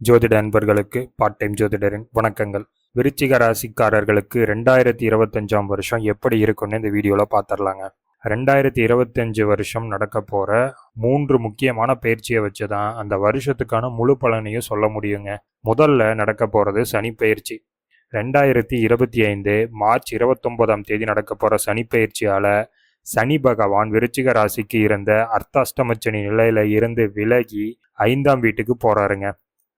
ஜோதிட அன்பர்களுக்கு part time ஜோதிடரின் வணக்கங்கள். விருச்சிக ராசிக்காரர்களுக்கு ரெண்டாயிரத்தி இருபத்தஞ்சாம் வருஷம் எப்படி இருக்கும்னு இந்த வீடியோவில் பார்த்துடலாங்க ரெண்டாயிரத்தி இருபத்தஞ்சு வருஷம் நடக்க போகிற மூன்று முக்கியமான பயிற்சியை வச்சு தான் அந்த வருஷத்துக்கான முழு பலனையும் சொல்ல முடியுங்க. முதல்ல நடக்க போகிறது சனி பயிற்சி. ரெண்டாயிரத்தி இருபத்தி ஐந்து மார்ச் இருபத்தொம்போதாம் தேதி நடக்க போகிற சனி பயிற்சியால் சனி பகவான் விருச்சிக ராசிக்கு இருந்த அர்த்தாஷ்டமச்சனி நிலையில இருந்து விலகி ஐந்தாம் வீட்டுக்கு போறாருங்க.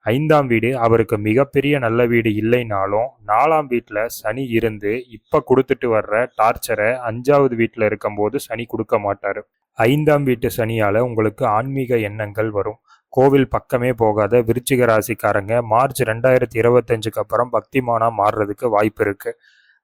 ஐந்தாம் வீடு. அவருக்கு மிகப்பெரிய நல்ல வீடு இல்லைனாலும் நாலாம் வீட்டில் சனி இருந்து இப்போ கொடுத்துட்டு வர்ற டார்ச்சரை அஞ்சாவது வீட்டில் இருக்கும்போது சனி கொடுக்க மாட்டார். ஐந்தாம் வீட்டு சனியால் உங்களுக்கு ஆன்மீக எண்ணங்கள் வரும். கோவில் பக்கமே போகாத விருச்சிக ராசிக்காரங்க மார்ச் ரெண்டாயிரத்தி இருபத்தஞ்சுக்கு அப்புறம் பக்திமானா மாறுறதுக்கு வாய்ப்பு இருக்கு.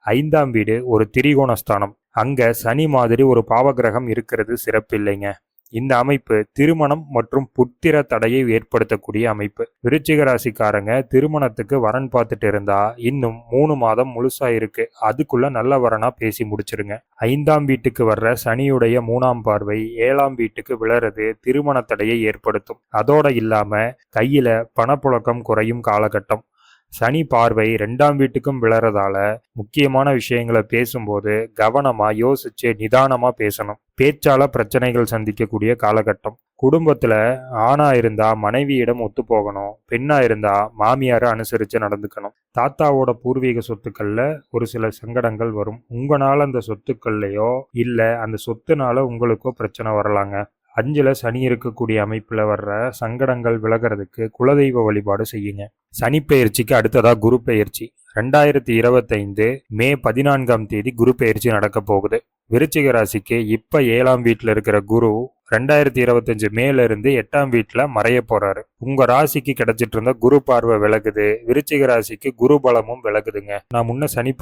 ஐந்தாம் வீடு ஒரு திரிகோணஸ்தானம். அங்கே அங்க சனி மாதிரி ஒரு பாவகிரகம் இருக்கிறது சிறப்பில்லைங்க. இந்த அமைப்பு திருமணம் மற்றும் புத்திர தடையை ஏற்படுத்தக்கூடிய அமைப்பு. விருச்சிக ராசிக்காரங்க திருமணத்துக்கு வரன் பார்த்துட்டு இருந்தா இன்னும் மூணு மாதம் முழுசா இருக்கு. அதுக்குள்ள நல்ல வரனா பேசி முடிச்சிருங்க. ஐந்தாம் வீட்டுக்கு வர்ற சனியுடைய மூணாம் பார்வை ஏழாம் வீட்டுக்கு விழறது திருமண தடையை ஏற்படுத்தும். அதோட இல்லாம கையில பணப்புழக்கம் குறையும் காலகட்டம். சனி பார்வை ரெண்டாம் வீட்டுக்கும் விழறதால முக்கியமான விஷயங்களை பேசும்போது கவனமா யோசிச்சு நிதானமா பேசணும். பேச்சால பிரச்சனைகள் சந்திக்கக்கூடிய காலகட்டம். குடும்பத்துல ஆணா இருந்தா மனைவியிடம் ஒத்து போகணும். பெண்ணா இருந்தா மாமியாரை அனுசரிச்சு நடந்துக்கணும். தாத்தாவோட பூர்வீக சொத்துக்கள்ல ஒரு சில சங்கடங்கள் வரும். உங்களால அந்த சொத்துக்கள்லையோ இல்ல அந்த சொத்துனால உங்களுக்கோ பிரச்சனை வரலாங்க. அஞ்சுல சனி இருக்கக்கூடிய அமைப்புல வர்ற சங்கடங்கள் விலகிறதுக்கு குலதெய்வ வழிபாடு செய்யுங்க. சனி பயிற்சிக்கு அடுத்ததா குரு பயிற்சி ரெண்டாயிரத்தி இருபத்தைந்து மே பதினான்காம் தேதி குரு பயிற்சி நடக்க போகுது. விருச்சிக ராசிக்கு இப்போ ஏழாம் வீட்டில் இருக்கிற குரு ரெண்டாயிரத்தி இருபத்தஞ்சு மேலேருந்து எட்டாம் வீட்டில் மறைய போகிறாரு உங்கள் ராசிக்கு கிடைச்சிட்டு இருந்த குரு பார்வை விலகுது. விருச்சிக ராசிக்கு குரு பலமும் விலகுதுங்க. நான் முன்ன சனி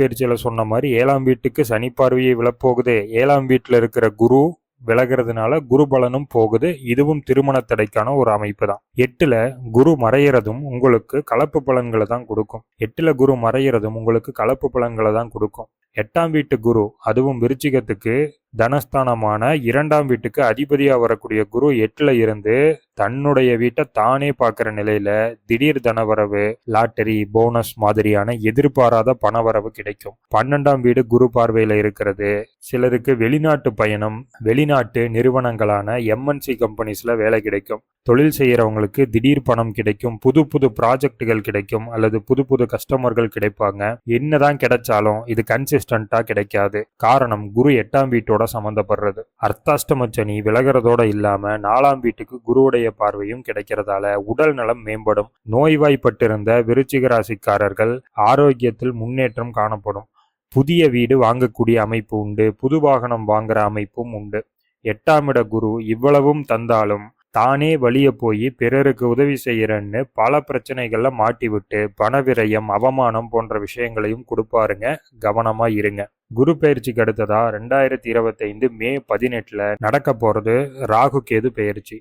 சொன்ன மாதிரி ஏழாம் வீட்டுக்கு சனி பார்வையை விழப்போகுது. ஏழாம் வீட்டில் இருக்கிற குரு விலகிறதுனால குரு பலனும் போகுது. இதுவும் திருமண தடைக்கான ஒரு அமைப்பு தான். எட்டுல குரு மறையிறதும் உங்களுக்கு கலப்பு பலன்களை தான் கொடுக்கும். எட்டுல குரு மறையிறதும் உங்களுக்கு கலப்பு பலன்களை தான் கொடுக்கும். எட்டாம் வீட்டு குரு அதுவும் விருச்சிகத்துக்கு தனஸ்தானமான இரண்டாம் வீட்டுக்கு அதிபதியாக வரக்கூடிய குரு எட்டில் இருந்து தன்னுடைய வீட்டை தானே பார்க்குற நிலையில திடீர் தனவரவு லாட்டரி போனஸ் மாதிரியான எதிர்பாராத பணவரவு கிடைக்கும். பன்னெண்டாம் வீடு குரு பார்வையில் இருக்கிறது. சிலருக்கு வெளிநாட்டு பயணம் வெளிநாட்டு நிறுவனங்களான எம்என்சி கம்பெனிஸில் வேலை கிடைக்கும். தொழில் செய்கிறவங்களுக்கு திடீர் பணம் கிடைக்கும். புது புது ப்ராஜெக்டுகள் கிடைக்கும். அல்லது புது புது கஸ்டமர்கள் கிடைப்பாங்க. என்னதான் கிடைச்சாலும் இது கன்சிஸ்டண்டா கிடைக்காது. காரணம் குரு எட்டாம் வீட்டோட சம்மந்தப்படுறது அர்த்தாஷ்டம சனி விலகிறதோட இல்லாம நாலாம் வீட்டுக்கு குருவுடைய பார்வையும் கிடைக்கிறதால உடல் நலம் மேம்படும். நோய்வாய்ப்பட்டிருந்த விருச்சிக ராசிக்காரர்கள் ஆரோக்கியத்தில் முன்னேற்றம் காணப்படும். புதிய வீடு வாங்கக்கூடிய அமைப்பு உண்டு. புது வாகனம் வாங்குற அமைப்பும் உண்டு. எட்டாம் இட குரு இவ்வளவும் தந்தாலும் தானே வழிய போய் பிறருக்கு உதவி செய்யறன்னு பல பிரச்சனைகள்ல மாட்டிவிட்டு பணவிரயம் பண விரயம் அவமானம் போன்ற விஷயங்களையும் கொடுப்பாருங்க. கவனமா இருங்க. குரு பயிற்சிக்கு அடுத்ததா ரெண்டாயிரத்தி இருபத்தைந்து மே பதினெட்டுல நடக்க போறது ராகு கேது பயிற்சி.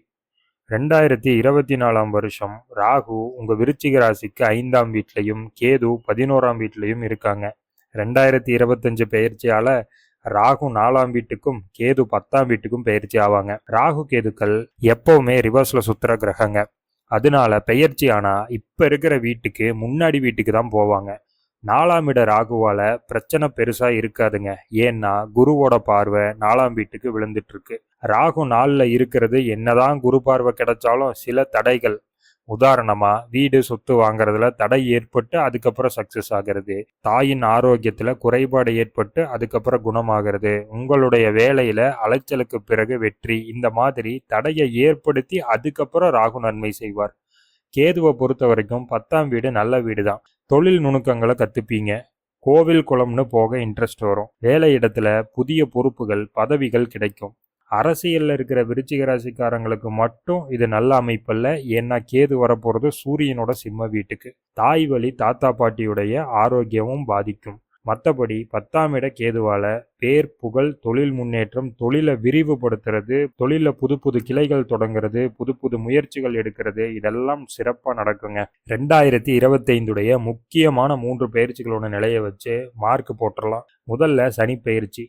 ரெண்டாயிரத்தி இருபத்தி நாலாம் வருஷம் ராகு உங்க விருச்சிக ராசிக்கு ஐந்தாம் வீட்லையும் கேது பதினோராம் வீட்லையும் இருக்காங்க. ரெண்டாயிரத்தி இருபத்தஞ்சு பயிற்சியால ராகு நாலாம் வீட்டுக்கும் கேது பத்தாம் வீட்டுக்கும் பயிற்சி ஆவாங்க. ராகு கேதுக்கள் எப்பவுமே ரிவர்ஸ்ல சுத்துற கிரகங்க. அதனால பெயர்ச்சி ஆனா இப்ப இருக்கிற வீட்டுக்கு முன்னாடி வீட்டுக்கு தான் போவாங்க. நாலாம் இட ராகுவால பிரச்சனை பெருசா இருக்காதுங்க. ஏன்னா குருவோட பார்வை நாலாம் வீட்டுக்கு விழுந்துட்டு இருக்கு. ராகு நாளில் இருக்கிறது என்னதான் குரு பார்வை கிடைச்சாலும் சில தடைகள் உதாரணமாக வீடு சொத்து வாங்குறதுல தடை ஏற்பட்டு அதுக்கப்புறம் சக்ஸஸ் ஆகிறது. தாயின் ஆரோக்கியத்தில் குறைபாடு ஏற்பட்டு அதுக்கப்புறம் குணமாகிறது. உங்களுடைய வேலையில் அலைச்சலுக்கு பிறகு வெற்றி. இந்த மாதிரி தடையை ஏற்படுத்தி அதுக்கப்புறம் ராகு நன்மை செய்வார். கேதுவை பொறுத்த வரைக்கும் பத்தாம் வீடு நல்ல வீடு தான் தொழில் நுணுக்கங்களை கற்றுப்பீங்க கோவில் குளம்னு போக இன்ட்ரெஸ்ட் வரும். வேலை இடத்துல புதிய பொறுப்புகள் பதவிகள் கிடைக்கும். அரசியலில் இருக்கிற விருச்சிக ராசிக்காரங்களுக்கு மட்டும் இது நல்ல அமைப்பல்ல. ஏன்னா கேது வரப்போகிறது சூரியனோட சிம்ம வீட்டுக்கு. தாய் வழி தாத்தா பாட்டியுடைய ஆரோக்கியமும் பாதிக்கும். மற்றபடி பத்தாம் இட கேதுவால பேர் புகழ் தொழில் முன்னேற்றம் தொழிலை விரிவுபடுத்துறது தொழில புது புது கிளைகள் தொடங்குறது புது புது முயற்சிகள் எடுக்கிறது இதெல்லாம் சிறப்பாக நடக்குங்க. ரெண்டாயிரத்தி இருபத்தைந்துடைய முக்கியமான மூன்று பயிற்சிகளோட நிலையை வச்சு மார்க் போட்டுடலாம் முதல்ல சனி பயிற்சி.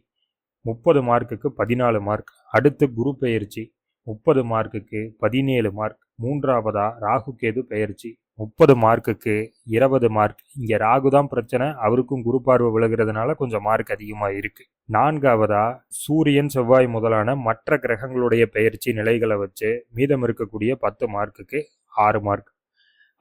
முப்பது மார்க்குக்கு பதினாலு மார்க். அடுத்து குரு பெயர்ச்சி முப்பது மார்க்குக்கு பதினேழு மார்க். மூன்றாவதா ராகு கேது பெயர்ச்சி முப்பது மார்க்குக்கு இருபது மார்க். இங்கே ராகு தான் பிரச்சனை அவருக்கும் குரு பார்வை விழுகிறதுனால கொஞ்சம் மார்க் அதிகமாக இருக்குது நான்காவதா சூரியன் செவ்வாய் முதலான மற்ற கிரகங்களுடைய பெயர்ச்சி நிலைகளை வச்சு மீதம் இருக்கக்கூடிய பத்து மார்க்குக்கு ஆறு மார்க்.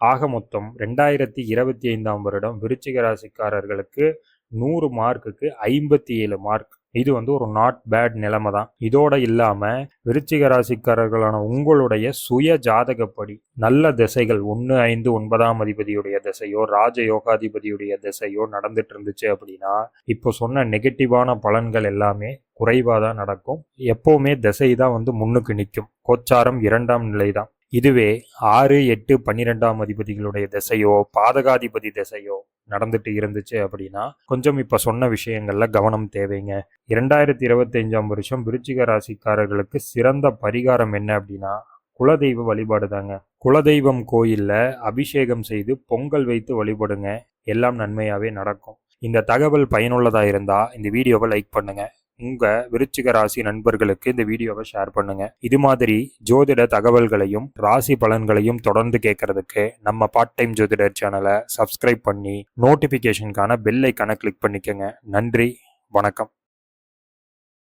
ஆக மொத்தம் ரெண்டாயிரத்தி இருபத்தி ஐந்தாம் வருடம் விருச்சிக ராசிக்காரர்களுக்கு நூறு மார்க்குக்கு ஐம்பத்தி ஏழு மார்க். இது வந்து ஒரு நாட் பேட் நிலைமை தான் இதோட இல்லாமல் விருச்சிக ராசிக்காரர்களான உங்களுடைய சுய ஜாதகப்படி நல்ல திசைகள் ஒன்று ஐந்து ஒன்பதாம் அதிபதியுடைய திசையோ ராஜ யோகாதிபதியுடைய திசையோ நடந்துட்டு இருந்துச்சு அப்படின்னா இப்போ சொன்ன நெகட்டிவான பலன்கள் எல்லாமே குறைவாக தான் நடக்கும். எப்போவுமே திசை தான் வந்து முன்னுக்கு நிற்கும். கோச்சாரம் இரண்டாம் நிலை தான் இதுவே ஆறு எட்டு பன்னிரெண்டாம் அதிபதிகளுடைய திசையோ பாதகாதிபதி திசையோ நடந்துட்டு இருந்துச்சு அப்படின்னா கொஞ்சம் இப்போ சொன்ன விஷயங்கள்ல கவனம் தேவைங்க. இரண்டாயிரத்தி இருபத்தஞ்சாம் வருஷம் விருச்சிக ராசிக்காரர்களுக்கு சிறந்த பரிகாரம் என்ன அப்படின்னா குலதெய்வ வழிபாடு தாங்க. குலதெய்வம் கோயிலில் அபிஷேகம் செய்து பொங்கல் வைத்து வழிபடுங்க. எல்லாம் நன்மையாகவே நடக்கும். இந்த தகவல் பயனுள்ளதாக இருந்தால் இந்த வீடியோவை லைக் பண்ணுங்கள் உங்கள் விருச்சிக ராசி நண்பர்களுக்கு இந்த வீடியோவை ஷேர் பண்ணுங்கள் இது மாதிரி ஜோதிட தகவல்களையும் ராசி பலன்களையும் தொடர்ந்து கேட்கறதுக்கு நம்ம பார்ட் டைம் ஜோதிடர் சேனலை சப்ஸ்கிரைப் பண்ணி நோட்டிஃபிகேஷனுக்கான பெல் ஐக்கானை கிளிக் பண்ணிக்கோங்க. நன்றி வணக்கம்.